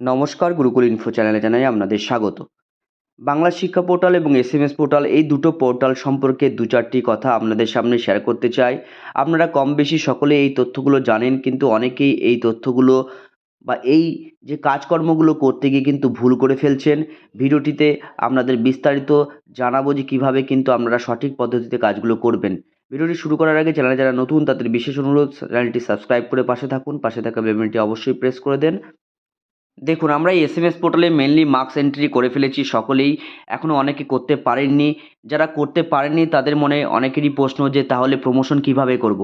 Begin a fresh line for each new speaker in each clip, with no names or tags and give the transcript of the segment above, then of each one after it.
নমস্কার, গুরুকুল ইনফো চ্যানেলে জানাই আপনাদের স্বাগত। বাংলা শিক্ষা পোর্টাল এবং এস এম এস পোর্টাল এই দুটো পোর্টাল সম্পর্কে দু চারটি কথা আপনাদের সামনে শেয়ার করতে চাই। আপনারা কম বেশি সকলে এই তথ্যগুলো জানেন, কিন্তু অনেকেই এই তথ্যগুলো বা এই যে কাজকর্মগুলো করতে গিয়ে কিন্তু ভুল করে ফেলছেন। ভিডিওটিতে আপনাদের বিস্তারিত জানাব যে কীভাবে কিন্তু আপনারা সঠিক পদ্ধতিতে কাজগুলো করবেন। ভিডিওটি শুরু করার আগে চ্যানেলে যারা নতুন, তাদের বিশেষ অনুরোধ, চ্যানেলটি সাবস্ক্রাইব করে পাশে থাকুন। পাশে থাকা বেলবেলটি অবশ্যই প্রেস করে দেন। দেখুন, আমরা এস এম এস পোর্টালে মেনলি মার্কস এন্ট্রি করে ফেলেছি সকলেই। এখনও অনেকে করতে পারেননি। যারা করতে পারেননি, তাদের মনে অনেকেরই প্রশ্ন যে, তাহলে প্রমোশন কীভাবে করব।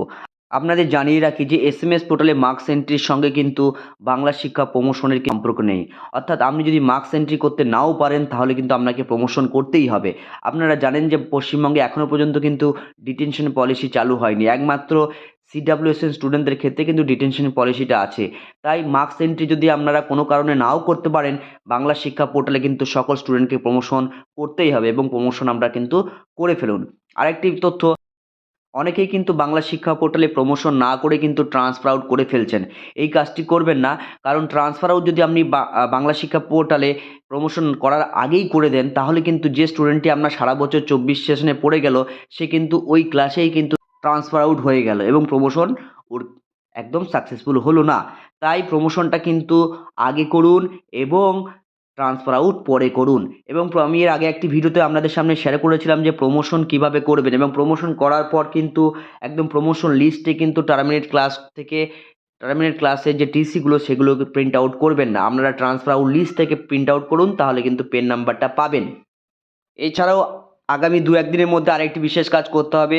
আপনাদের জানিয়ে রাখি যে এস এম এস পোর্টালে মার্কস এন্ট্রির সঙ্গে কিন্তু বাংলা শিক্ষা প্রমোশনের সম্পর্ক নেই। অর্থাৎ আপনি যদি মার্কস এন্ট্রি করতে নাও পারেন, তাহলে কিন্তু আপনাকে প্রমোশন করতেই হবে। আপনারা জানেন যে, পশ্চিমবঙ্গে এখনও পর্যন্ত কিন্তু ডিটেনশন পলিসি চালু হয়নি। একমাত্র সিডাব্লিউএসএন স্টুডেন্টদের ক্ষেত্রে কিন্তু ডিটেনশন পলিসিটা আছে। তাই মার্কস এন্ট্রি যদি আপনারা কোনো কারণে নাও করতে পারেন, বাংলা শিক্ষা পোর্টালে কিন্তু সকল স্টুডেন্টকে প্রমোশন করতেই হবে এবং প্রমোশন আমরা কিন্তু করে ফেলুন। আরেকটি তথ্য, অনেকেই কিন্তু বাংলা শিক্ষা পোর্টালে প্রমোশন না করে কিন্তু ট্রান্সফার আউট করে ফেলছেন। এই কাজটি করবেন না, কারণ ট্রান্সফার আউট যদি আপনি বাংলা শিক্ষা পোর্টালে প্রমোশন করার আগেই করে দেন, তাহলে কিন্তু যে স্টুডেন্টটি আপনার সারা বছর চব্বিশ সেশনে পড়ে গেল, সে কিন্তু ওই ক্লাসেই কিন্তু ট্রান্সফার আউট হয়ে গেল এবং প্রমোশন ওর একদম সাকসেসফুল হলো না। তাই প্রমোশনটা কিন্তু আগে করুন এবং ট্রান্সফার আউট পরে করুন। এবং আমি এর আগে একটি ভিডিওতে আপনাদের সামনে শেয়ার করেছিলাম যে প্রমোশন কীভাবে করবেন এবং প্রমোশন করার পর কিন্তু একদম প্রমোশন লিস্টে কিন্তু টার্মিনেট ক্লাস থেকে টার্মিনেট ক্লাসের যে টিসিগুলো সেগুলোকে প্রিন্ট আউট করবেন না। আপনারা ট্রান্সফার আউট লিস্ট থেকে প্রিন্ট আউট করুন তাহলে কিন্তু পেন নাম্বারটা পাবেন। এছাড়াও আগামী দু একদিনের মধ্যে আরেকটি বিশেষ কাজ করতে হবে।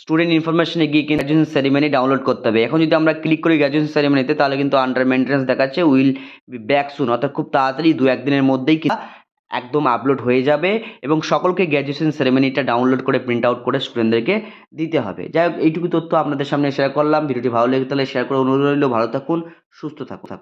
স্টুডেন্ট ইনফরমেশনে গিয়ে কিন্তু গ্র্যাজুয়েশন সেরিমনি ডাউনলোড করতে হবে। এখন যদি আমরা ক্লিক করি গ্র্যাজুয়েশন সেরিমনিতে তাহলে কিন্তু আন্ডার মেনটেন্স দেখাচ্ছে উইল বি ব্যাক সুন অর্থাৎ খুব তাড়াতাড়ি দু একদিনের মধ্যেই একদম আপলোড হয়ে যাবে এবং সকলকে গ্র্যাজুয়েশন সেরেমনিটা ডাউনলোড করে প্রিন্ট আউট করে স্টুডেন্টদেরকে দিতে হবে। যাই হোক, এইটুকু তথ্য আপনাদের সামনে শেয়ার করলাম। ভিডিওটি ভালো লেগে তাহলে শেয়ার করে অনুরোধ রইল। ভালো থাকুন, সুস্থ থাকুন।